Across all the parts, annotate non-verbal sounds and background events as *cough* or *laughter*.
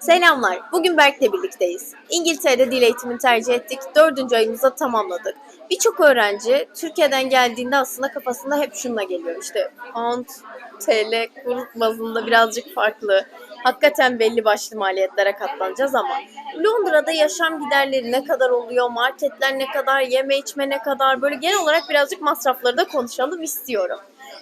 Selamlar. Bugün Berk'le birlikteyiz. İngiltere'de dil eğitimini tercih ettik. Dördüncü ayımızda tamamladık. Birçok öğrenci Türkiye'den geldiğinde aslında kafasında hep şununla geliyor. İşte pound, TL, kur bazında birazcık farklı. Hakikaten belli başlı maliyetlere katlanacağız ama Londra'da yaşam giderleri ne kadar oluyor, marketler ne kadar, yeme içme ne kadar böyle genel olarak birazcık masrafları da konuşalım istiyorum.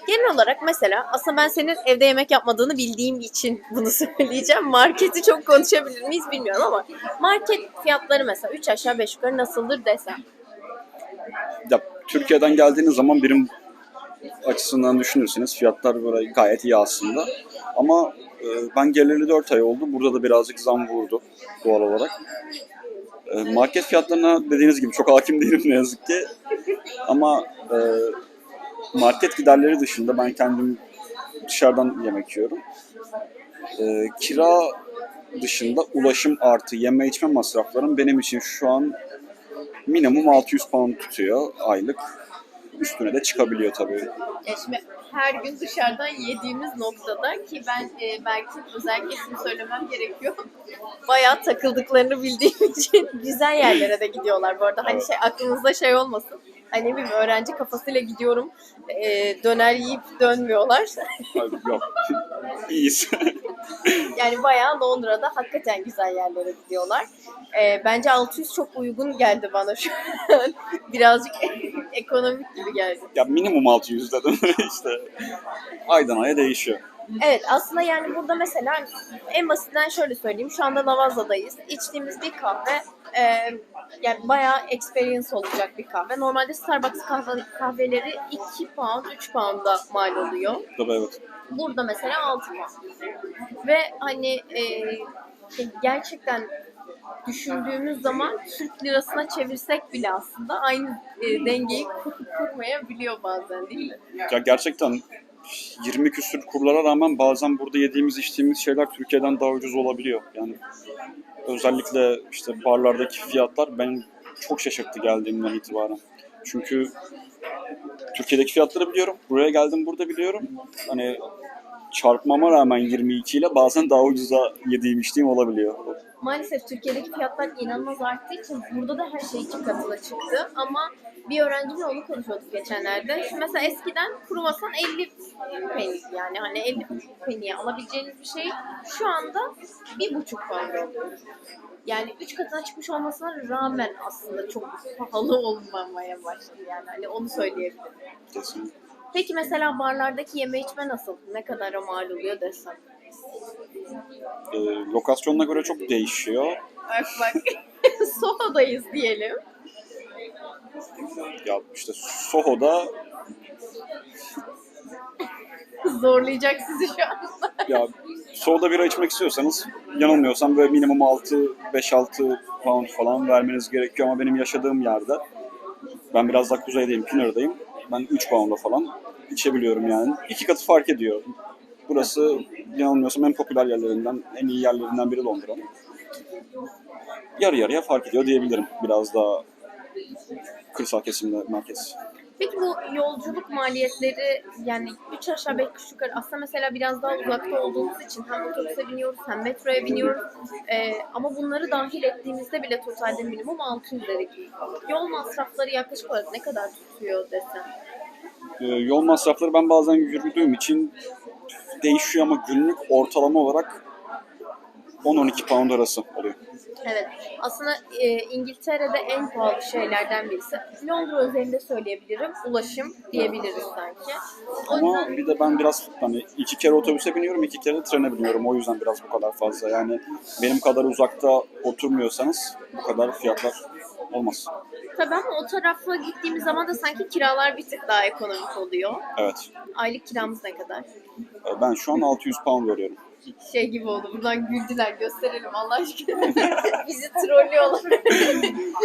Genel olarak mesela aslında ben senin evde yemek yapmadığını bildiğim için bunu *laughs* söyleyeceğim. Marketi çok konuşabilir miyiz bilmiyorum ama market fiyatları mesela 3 aşağı 5 yukarı nasıldır desem. Ya, Türkiye'den geldiğiniz zaman birim açısından düşünürseniz fiyatlar böyle gayet iyi aslında. Ama e, ben geleli 4 ay oldu. Burada da birazcık zam vurdu doğal olarak. E, market fiyatlarına dediğiniz gibi çok hakim değilim ne yazık ki. Ama e, market giderleri dışında ben kendim dışarıdan yemek yiyorum. E, kira dışında ulaşım artı yeme içme masraflarım benim için şu an minimum 600 pound tutuyor aylık. Üstüne de çıkabiliyor tabii. Ya şimdi her gün dışarıdan yediğimiz noktada ki ben e, belki özellikle şunu söylemem gerekiyor. *laughs* Bayağı takıldıklarını bildiğim *laughs* için güzel yerlere de gidiyorlar bu arada. Hani şey aklınızda şey olmasın. Hani bir öğrenci kafasıyla gidiyorum. e, döner yiyip dönmüyorlar. Abi, Yok. İyiyiz. *laughs* Yani bayağı Londra'da hakikaten güzel yerlere gidiyorlar. Ee, bence 600 çok uygun geldi bana şu an. *laughs* Birazcık *laughs* ekonomik gibi geldi. ya minimum 600 dedim işte. Aydan aya değişiyor. Evet aslında yani burada mesela en basitinden şöyle söyleyeyim. Şu anda Lavaza'dayız. İçtiğimiz bir kahve e, yani bayağı experience olacak bir kahve. Normalde Starbucks kahve, kahveleri 2 pound 3 pound'a mal oluyor. Tabii evet. Burada mesela 6 pound. Ve hani e, gerçekten düşündüğümüz zaman Türk lirasına çevirsek bile aslında aynı e, dengeyi kur- kurmayabiliyor bazen değil mi? Ya gerçekten 20 küsür kurlara rağmen bazen burada yediğimiz içtiğimiz şeyler Türkiye'den daha ucuz olabiliyor. Yani özellikle işte barlardaki fiyatlar beni çok şaşırttı geldiğimden itibaren. Çünkü Türkiye'deki fiyatları biliyorum. Buraya geldim burada biliyorum. Hani çarpmama rağmen 22 ile bazen daha ucuza yediğim içtiğim olabiliyor. Maalesef Türkiye'deki fiyatlar inanılmaz arttığı için burada da her şey iki katına çıktı. Ama bir öğrenciyle onu konuşuyorduk geçenlerde. Şimdi mesela eskiden kruvasan 50 penny yani hani 50 penny'ye alabileceğiniz bir şey şu anda bir buçuk oluyor. Yani üç katına çıkmış olmasına rağmen aslında çok pahalı olmamaya başladı yani hani onu söyleyebilirim. Peki mesela barlardaki yeme içme nasıl? Ne kadar mal oluyor desem? Ee, lokasyonuna göre çok değişiyor. Bak bak. *laughs* Soho'dayız diyelim. Ya işte Soho'da Zorlayacak sizi şu an. ya soda bira içmek istiyorsanız yanılmıyorsam böyle minimum 6 5-6 pound falan vermeniz gerekiyor ama benim yaşadığım yerde ben biraz daha kuzeydeyim, Pinner'dayım. Ben 3 pound'a falan içebiliyorum yani. İki katı fark ediyor. Burası yanılmıyorsam en popüler yerlerinden, en iyi yerlerinden biri Londra'nın. Yarı yarıya fark ediyor diyebilirim. Biraz daha kırsal kesimde merkez. Peki bu yolculuk maliyetleri yani 3 aşağı 5 yukarı aslında mesela biraz daha uzakta olduğumuz için hem otobüse biniyoruz hem metroya biniyoruz Ee, ama bunları dahil ettiğimizde bile totalde minimum 600 dedik. Yol masrafları yaklaşık olarak ne kadar tutuyor desem? Ee, yol masrafları ben bazen yürüdüğüm için değişiyor ama günlük ortalama olarak 10-12 pound arası oluyor. Evet. Aslında e, İngiltere'de en pahalı şeylerden birisi. Londra özelinde söyleyebilirim. Ulaşım diyebiliriz sanki. O Ama yüzden bir de ben biraz hani iki kere otobüse biniyorum, iki kere de trene biniyorum. O yüzden biraz bu kadar fazla. Yani benim kadar uzakta oturmuyorsanız bu kadar fiyatlar olmaz. Tabii ama o tarafa gittiğimiz zaman da sanki kiralar bir tık daha ekonomik oluyor. Evet. Aylık kiramız ne kadar? Ee, Ben şu an 600 pound veriyorum. Şey gibi oldu. Buradan güldüler. Gösterelim Allah aşkına. *laughs* Bizi trollüyorlar. *laughs*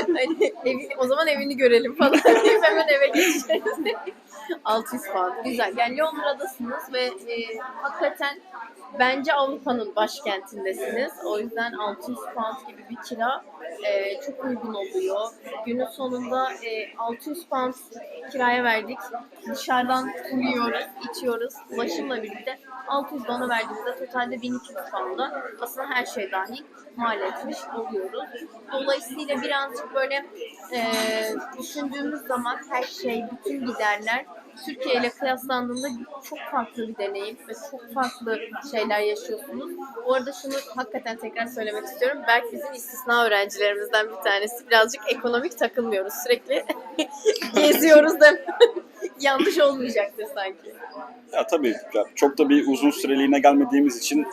hani evi, o zaman evini görelim falan. *laughs* hemen eve geçeceğiz. 600 pound. Güzel. Yani Londra'dasınız ve e, hakikaten Bence Avrupa'nın başkentindesiniz. O yüzden 600 pound gibi bir kira e, çok uygun oluyor. Günün sonunda e, 600 pound kiraya verdik. Dışarıdan yiyoruz, içiyoruz. Ulaşımla birlikte 600 bana verdiğimizde totalde 1200 pound'a aslında her şey dahil mal etmiş oluyoruz. Dolayısıyla birazcık böyle e, düşündüğümüz zaman her şey, bütün giderler Türkiye ile kıyaslandığında çok farklı bir deneyim ve çok farklı şeyler yaşıyorsunuz. Bu arada şunu hakikaten tekrar söylemek istiyorum. Berk bizim istisna öğrencilerimizden bir tanesi. Birazcık ekonomik takılmıyoruz. Sürekli *laughs* geziyoruz da *laughs* yanlış olmayacaktır sanki. Ya tabii ya çok da bir uzun süreliğine gelmediğimiz için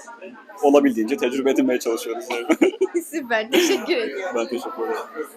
olabildiğince tecrübe edinmeye çalışıyoruz. *laughs* Süper. Teşekkür ediyorum. ben teşekkür ederim.